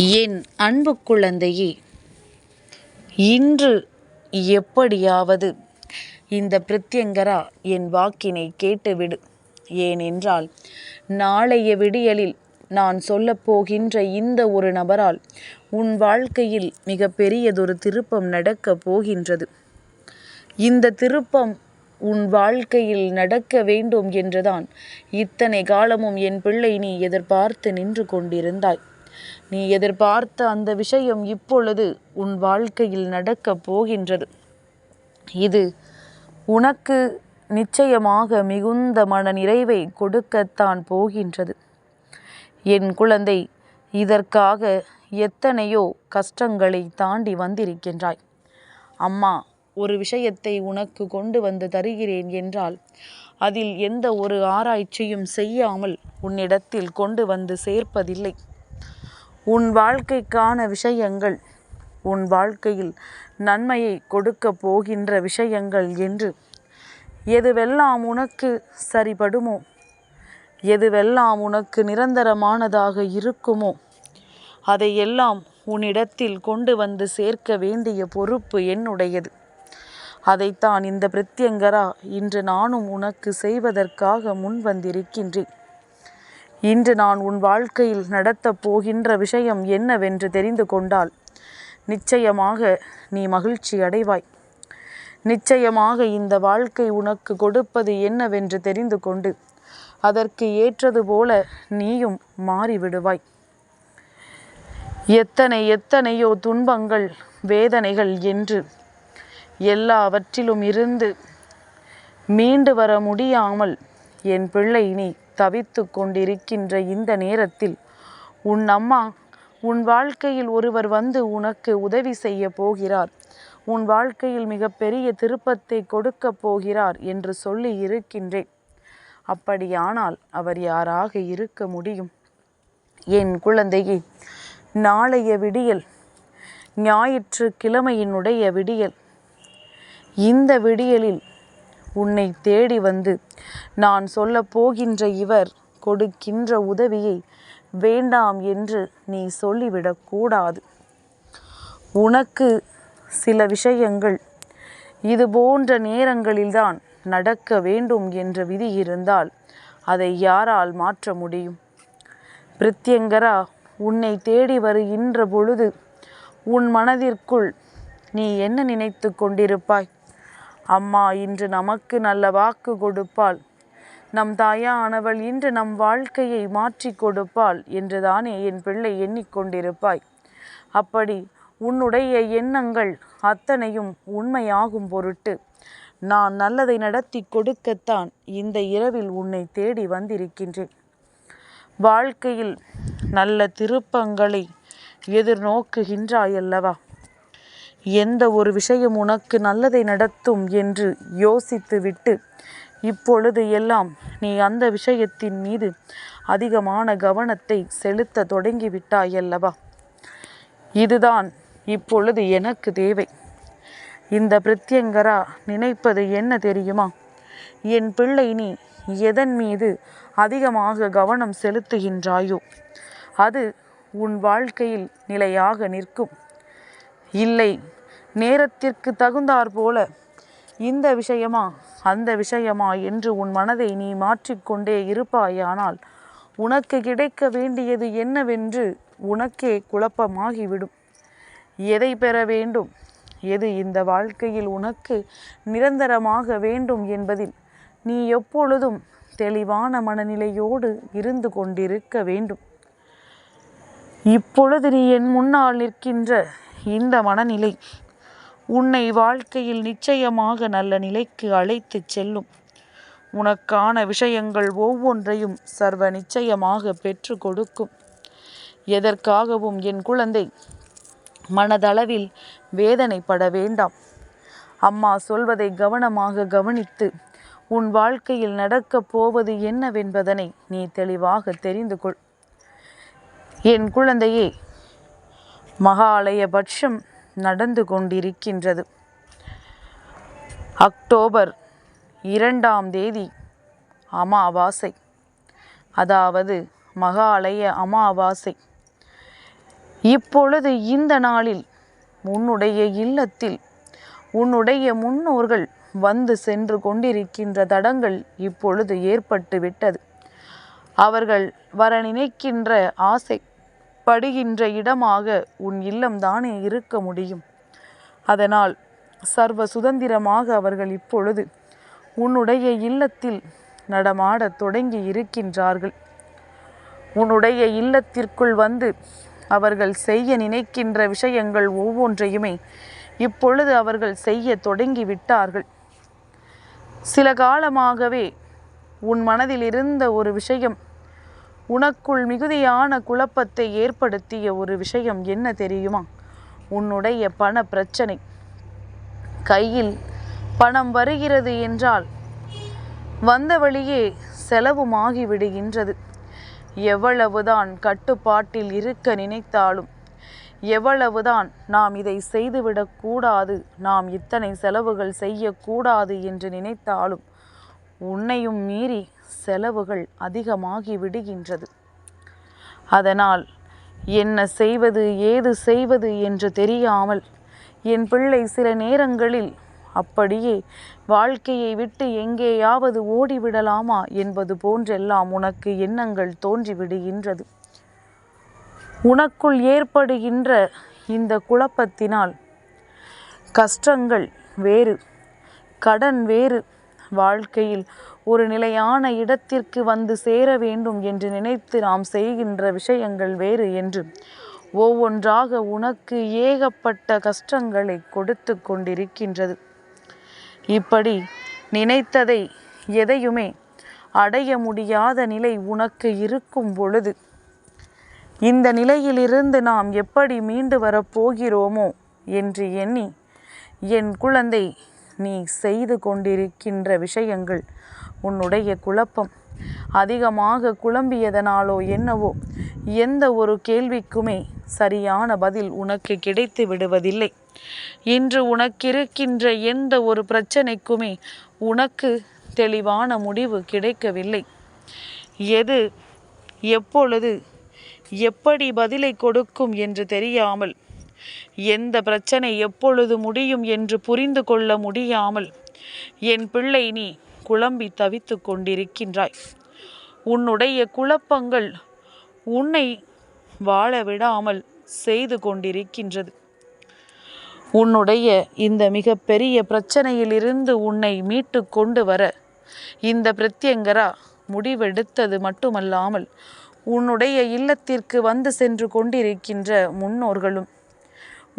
என் அன்பு குழந்தையே இன்று எப்படியாவது இந்த பிரத்யங்கரா என் வாக்கினை கேட்டுவிடு. ஏனென்றால் நாளைய விடியலில் நான் சொல்லப்போகின்ற இந்த ஒரு நபரால் உன் வாழ்க்கையில் மிக பெரியதொரு திருப்பம் நடக்கப் போகின்றது. இந்த திருப்பம் உன் வாழ்க்கையில் நடக்க வேண்டும் என்றுதான் இத்தனை காலமும் என் பிள்ளை நீ எதிர்பார்த்து நின்று கொண்டிருந்தாய். நீ எதிர்பார்த்த அந்த விஷயம் இப்பொழுது உன் வாழ்க்கையில் நடக்கப் போகின்றது. இது உனக்கு நிச்சயமாக மிகுந்த மன நிறைவை கொடுக்கத்தான் போகின்றது. என் குழந்தை இதற்காக எத்தனையோ கஷ்டங்களை தாண்டி வந்திருக்கின்றாய். அம்மா ஒரு விஷயத்தை உனக்கு கொண்டு வந்து தருகிறேன் என்றால் அதில் எந்த ஒரு ஆராய்ச்சியும் செய்யாமல் உன்னிடத்தில் கொண்டு வந்து சேர்ப்பதில்லை. உன் வாழ்க்கைக்கான விஷயங்கள் உன் வாழ்க்கையில் நன்மையை கொடுக்க போகின்ற விஷயங்கள் என்று. எதுவெல்லாம் உனக்கு சரிபடுமோ எதுவெல்லாம் உனக்கு நிரந்தரமானதாக இருக்குமோ அதையெல்லாம் உன்னிடத்தில் கொண்டு வந்து சேர்க்க வேண்டிய பொறுப்பு என்னுடையது. அதைத்தான் இந்த பிரத்யங்கரா இன்று நானும் உனக்கு செய்வதற்காக முன் வந்திருக்கின்றேன் இன்று நான் உன் வாழ்க்கையில் நடத்தப் போகின்ற விஷயம் என்னவென்று தெரிந்து கொண்டால் நிச்சயமாக நீ மகிழ்ச்சி அடைவாய். நிச்சயமாக இந்த வாழ்க்கை உனக்கு கொடுப்பது என்னவென்று தெரிந்து கொண்டு அதற்கு ஏற்றது போல நீயும் மாறிவிடுவாய். எத்தனை எத்தனையோ துன்பங்கள் வேதனைகள் என்று எல்லாவற்றிலும் இருந்து மீண்டு வர முடியாமல் என் பிள்ளை நீ தவித்து கொண்டிருக்கின்ற இந்த நேரத்தில் உன் அம்மா உன் வாழ்க்கையில் ஒருவர் வந்து உனக்கு உதவி செய்ய போகிறார். உன் வாழ்க்கையில் மிகப்பெரிய திருப்பத்தை கொடுக்கப் போகிறார் என்று சொல்லி இருக்கின்றேன். அப்படியானால் அவர் யாராக இருக்க முடியும்? என் குழந்தையே நாளைய விடியல் ஞாயிற்றுக்கிழமையினுடைய விடியல். இந்த விடியலில் உன்னை தேடி வந்து நான் சொல்லப் போகின்ற இவர் கொடுக்கின்ற உதவியை வேண்டாம் என்று நீ சொல்லிவிடக்கூடாது உனக்கு சில விஷயங்கள் இது போன்ற நேரங்களில்தான் நடக்க வேண்டும் என்ற விதி இருந்தால் அதை யாரால் மாற்ற முடியும்? பிரித்யங்கரா உன்னை தேடி வருகின்ற பொழுது உன் மனதிற்குள் நீ என்ன நினைத்து கொண்டிருப்பாய்? அம்மா இன்று நமக்கு நல்ல வாக்கு கொடுப்பாள். நம் தாயானவள் இன்று நம் வாழ்க்கையை மாற்றி கொடுப்பாள் என்றுதானே என் பிள்ளை எண்ணிக்கொண்டிருப்பாய். அப்படி உன்னுடைய எண்ணங்கள் அத்தனையும் உண்மையாகும் பொருட்டு நான் நல்லதை நடத்தி கொடுக்கத்தான் இந்த இரவில் உன்னை தேடி வந்திருக்கின்றேன். வாழ்க்கையில் நல்ல திருப்பங்களை எதிர்நோக்குகின்றாயல்லவா? எந்த ஒரு விஷயம் உனக்கு நல்லதை நடத்தும் என்று யோசித்துவிட்டு இப்பொழுது எல்லாம் நீ அந்த விஷயத்தின் மீது அதிகமான கவனத்தை செலுத்த தொடங்கிவிட்டாயல்லவா? இதுதான் இப்பொழுது எனக்கு தேவை. இந்த பிரத்யங்கரா நினைப்பது என்ன தெரியுமா? என் பிள்ளை நீ எதன் மீது அதிகமாக கவனம் செலுத்துகின்றாயோ அது உன் வாழ்க்கையில் நிலையாக நிற்கும். இல்லை நேரத்திற்கு தகுந்தாற் போல. இந்த விஷயமா அந்த விஷயமா என்று உன் மனதை நீ மாற்றிக்கொண்டே இருப்பாயானால் உனக்கு கிடைக்க வேண்டியது என்னவென்று உனக்கே குழப்பமாகிவிடும். எதை பெற வேண்டும்? எது இந்த வாழ்க்கையில் உனக்கு நிரந்தரமாக வேண்டும் என்பதில் நீ எப்பொழுதும் தெளிவான மனநிலையோடு இருந்து கொண்டிருக்க வேண்டும். இப்பொழுது நீ என் முன்னால் நிற்கின்ற இந்த மனநிலை உன்னை வாழ்க்கையில் நிச்சயமாக நல்ல நிலைக்கு அழைத்துச் செல்லும். உனக்கான விஷயங்கள் ஒவ்வொன்றையும் சர்வ நிச்சயமாக பெற்று கொடுக்கும். எதற்காகவும் என் குழந்தை? மனதளவில் வேதனைப்பட வேண்டாம். அம்மா சொல்வதை கவனமாக கவனித்து உன் வாழ்க்கையில் நடக்கப் போவது என்னவென்பதனை நீ தெளிவாக தெரிந்து கொள். என் குழந்தையே மகாலய பட்சம் நடந்து கொண்டிருக்கின்றது. அக்டோபர் இரண்டாம் தேதி அமாவாசை. அதாவது மகாலய அமாவாசை. இப்பொழுது இந்த நாளில் உன்னுடைய இல்லத்தில் உன்னுடைய முன்னோர்கள் வந்து சென்று கொண்டிருக்கின்ற தடங்கள் இப்பொழுது ஏற்பட்டு விட்டது அவர்கள் வர நினைக்கின்ற ஆசை படுகின்ற இடமாக உன் இல்லம்தானே இருக்க முடியும். அதனால் சர்வ சுதந்திரமாக அவர்கள் இப்பொழுது உன்னுடைய இல்லத்தில் நடமாடத் தொடங்கி இருக்கின்றார்கள். உன்னுடைய இல்லத்திற்குள் வந்து அவர்கள் செய்ய நினைக்கின்ற விஷயங்கள் ஒவ்வொன்றையுமே இப்பொழுது அவர்கள் செய்ய தொடங்கி விட்டார்கள். சில காலமாகவே உன் மனதில் இருந்த ஒரு விஷயம் உனக்குள் மிகுதியான குழப்பத்தை ஏற்படுத்திய ஒரு விஷயம் என்ன தெரியுமா? உன்னுடைய பண பிரச்சனை. கையில் பணம் வருகிறது என்றால் வந்த வழியே செலவுமாகி விடுகின்றது. எவ்வளவுதான் கட்டுப்பாட்டில் இருக்க நினைத்தாலும் எவ்வளவுதான் நாம் இதை செய்துவிடக்கூடாது நாம் இத்தனை செலவுகள் செய்யக்கூடாது என்று நினைத்தாலும் உன்னையும் மீறி செலவுகள் அதிகமாகி விடுகின்றது. அதனால் என்ன செய்வது ஏது செய்வது என்று தெரியாமல் என் பிள்ளை சில நேரங்களில் அப்படியே வாழ்க்கையை விட்டு எங்கேயாவது ஓடிவிடலாமா என்பது போன்றெல்லாம் உனக்கு எண்ணங்கள் தோன்றிவிடுகின்றது. உனக்குள் ஏற்படுகின்ற இந்த குழப்பத்தினால் கஷ்டங்கள் வேறு கடன் வேறு வாழ்க்கையில் ஒரு நிலையான இடத்திற்கு வந்து சேர வேண்டும் என்று நினைத்து நாம் செய்கின்ற விஷயங்கள் வேறு என்று. ஒவ்வொன்றாக உனக்கு ஏகப்பட்ட கஷ்டங்களை கொடுத்து கொண்டிருக்கின்றது. இப்படி நினைத்ததை எதையுமே அடைய முடியாத நிலை உனக்கு இருக்கும் பொழுது இந்த நிலையிலிருந்து நாம் எப்படி மீண்டு வரப்போகிறோமோ என்று எண்ணி என் குழந்தை நீ செய்து கொண்டிருக்கின்ற விஷயங்கள் உன்னுடைய குழப்பம் அதிகமாக குழம்பியதனாலோ என்னவோ? எந்த ஒரு கேள்விக்குமே சரியான பதில் உனக்கு கிடைத்து விடுவதில்லை. இன்று உனக்கிருக்கின்ற எந்த ஒரு பிரச்சனைக்குமே உனக்கு தெளிவான முடிவு கிடைக்கவில்லை. எது எப்பொழுது எப்படி பதிலை கொடுக்கும் என்று தெரியாமல் எந்த பிரச்சனை எப்பொழுது முடியும் என்று புரிந்து கொள்ள முடியாமல் என் பிள்ளை நீ குழம்பி தவித்து கொண்டிருக்கின்றாய். உன்னுடைய குழப்பங்கள் உன்னை வாழ விடாமல் செய்து கொண்டிருக்கின்றது. உன்னுடைய இந்த மிகப்பெரிய பிரச்சனையிலிருந்து உன்னை மீட்டு கொண்டு வர இந்த பிரத்யங்கரா முடிவெடுத்தது மட்டுமல்லாமல் உன்னுடைய இல்லத்திற்கு வந்து சென்று கொண்டிருக்கின்ற முன்னோர்களும்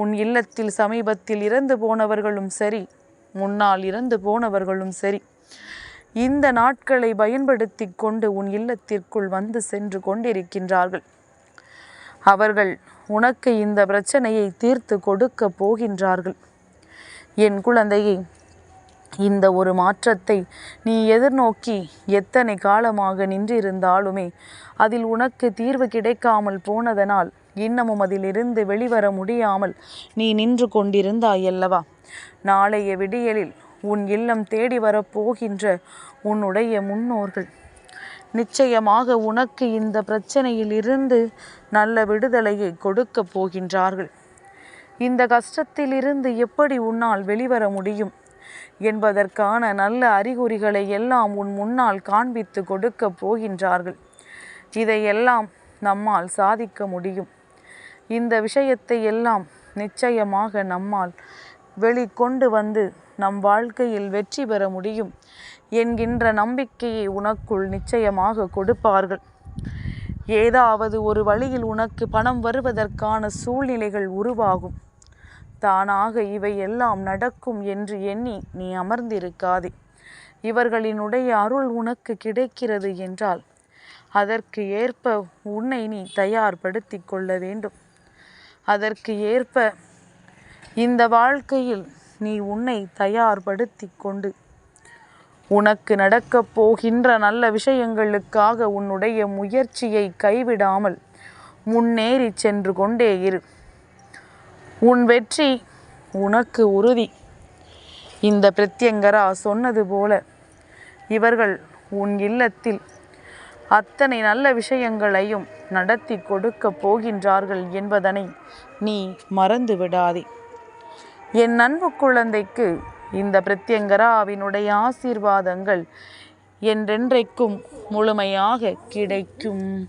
உன் இல்லத்தில் சமீபத்தில் இறந்து போனவர்களும் சரி முன்னால் இறந்து போனவர்களும் சரி. இந்த நாட்களை பயன்படுத்தி கொண்டு உன் இல்லத்திற்குள் வந்து சென்று கொண்டிருக்கின்றார்கள். அவர்கள் உனக்கு இந்த பிரச்சனையை தீர்த்து கொடுக்க போகின்றார்கள். என் குழந்தையை இந்த ஒரு மாற்றத்தை நீ எதிர்நோக்கி எத்தனை காலமாக நின்றிருந்தாலுமே அதில் உனக்கு தீர்வு கிடைக்காமல் போனதனால் இன்னமும் அதிலிருந்து வெளிவர முடியாமல் நீ நின்று கொண்டிருந்தாயல்லவா நாளைய விடியலில் உன் இல்லம் தேடி வரப்போகின்ற உன்னுடைய முன்னோர்கள். நிச்சயமாக உனக்கு இந்த பிரச்சனையில் இருந்து நல்ல விடுதலையை கொடுக்க போகின்றார்கள். இந்த கஷ்டத்திலிருந்து எப்படி உன்னால் வெளிவர முடியும்? என்பதற்கான நல்ல அறிகுறிகளை எல்லாம் உன் முன்னால் காண்பித்து கொடுக்க போகின்றார்கள். இதையெல்லாம் நம்மால் சாதிக்க முடியும். இந்த விஷயத்தை எல்லாம் நிச்சயமாக நம்மால் வெளிக்கொண்டு வந்து நம் வாழ்க்கையில் வெற்றி பெற முடியும் என்கின்ற நம்பிக்கையை உனக்குள் நிச்சயமாக கொடுப்பார்கள். ஏதாவது ஒரு வழியில் உனக்கு பணம் வருவதற்கான சூழ்நிலைகள் உருவாகும். தானாக இவை எல்லாம் நடக்கும் என்று எண்ணி நீ அமர்ந்திருக்காதே. இவர்களினுடைய அருள் உனக்கு கிடைக்கிறது என்றால் அதற்கு ஏற்ப உன்னை நீ தயார்படுத்தி கொள்ள வேண்டும். அதற்கு ஏற்ப இந்த வாழ்க்கையில் நீ உன்னை தயார்படுத்தி கொண்டு உனக்கு நடக்கப் போகின்ற நல்ல விஷயங்களுக்காக உன்னுடைய முயற்சியை கைவிடாமல் முன்னேறி சென்று கொண்டே இரு. உன் வெற்றி உனக்கு உறுதி. இந்த பிரத்யங்கரா சொன்னது போல இவர்கள் உன் இல்லத்தில் அத்தனை நல்ல விஷயங்களையும் நடத்தி கொடுக்க போகின்றார்கள் என்பதனை நீ மறந்து விடாதே. என் அன்பு குழந்தைக்கு இந்த பிரத்யங்கராவினுடைய ஆசீர்வாதங்கள் என்றென்றைக்கும் முழுமையாக கிடைக்கும்.